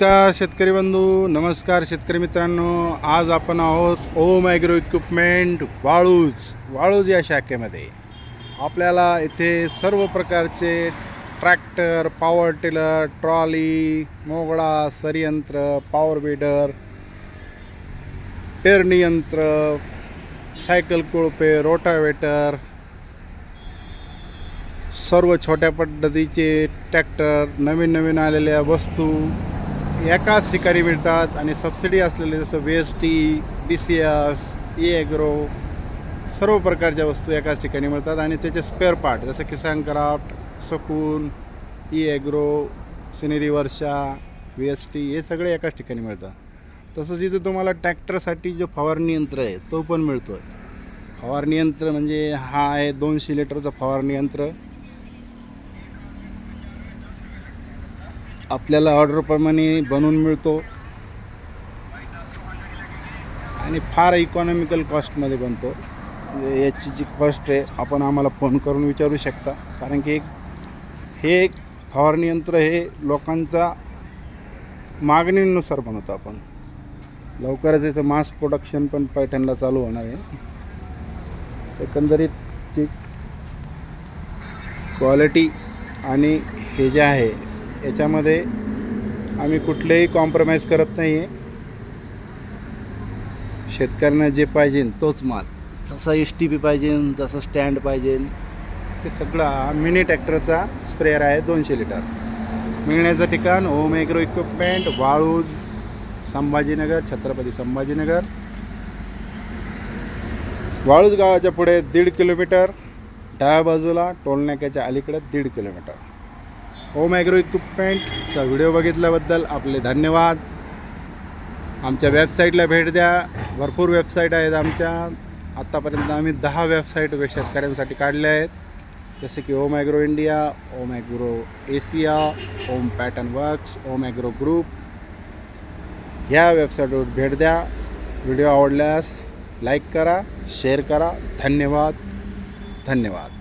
नमस्कार शेतकरी बंधू नमस्कार शेतकरी मित्रांनो. आज आपण आहोत ओम ॲग्रो इक्विपमेंट वाळूज वाळूज या शाखेमध्ये. आपल्याला इथे सर्व प्रकारचे ट्रॅक्टर पॉवर टिलर ट्रॉली मोगळा सरयंत्र पॉवर बीडर पेरणी यंत्र सायकल कुळपे रोटावेटर सर्व छोट्या पद्धतीचे ट्रॅक्टर नवीन नवीन आलेल्या वस्तू एकाच ठिकाणी मिळतात आणि सबसिडी असलेले जसं V S T B C S E agro सर्व प्रकारच्या वस्तू एकाच ठिकाणी मिळतात. आणि त्याचे स्पेअर पार्ट जसं किसान क्राफ्ट सकून ई ॲग्रो सिनेरी वर्षा वी एस टी हे सगळे एकाच ठिकाणी मिळतात. तसंच इथं तुम्हाला ट्रॅक्टरसाठी जो फवारणी यंत्र आहे तो पण मिळतो आहे फवारणी यंत्र म्हणजे हा आहे दोनशे लिटरचं फवारणी यंत्र आपल्याला ऑर्डरप्रमाणे बनवून मिळतो. आणि फार इकॉनॉमिकल कॉस्टमध्ये बनतो. म्हणजे याची जी कॉस्ट आहे आपण आम्हाला फोन करून विचारू शकता. कारण की एक हे एक फवारणी यंत्र हे लोकांचा मागणीनुसार बनवतो आपण. लवकरच याचं मास प्रोडक्शन पण पैठणला चालू होणार आहे. एकंदरीत जी क्वालिटी आणि हे जे आहे याच्यामध्ये आम्ही कुठलेही कॉम्प्रोमाइज करत नाही आहे शेतकऱ्यांना जे पाहिजे तोच माल. जसा एस टी पी पाहिजे जसं स्टँड पाहिजे ते सगळं हा मिनी ट्रॅक्टरचा स्प्रेअर आहे दोनशे लिटर मिळण्याचं ठिकाण home agro equipment Waluj Sambhajinagar Chhatrapati Sambhajinagar. Waluj गावाच्या पुढे दीड किलोमीटर डाव्या बाजूला टोलनाक्याच्या अलीकडे दीड किलोमीटर. होम ॲग्रो इक्विपमेंटचा व्हिडिओ बघितल्याबद्दल आपले धन्यवाद. आमच्या वेबसाईटला भेट द्या. भरपूर वेबसाईट आहेत आमच्या. आत्तापर्यंत आम्ही दहा वेबसाईट शेतकऱ्यांसाठी काढल्या आहेत. जसे की Om agro India Om agro Asia Om pattern works Om agro group. ह्या वेबसाईटवर भेट द्या. व्हिडिओ आवडल्यास लाईक करा शेअर करा. धन्यवाद. धन्यवाद.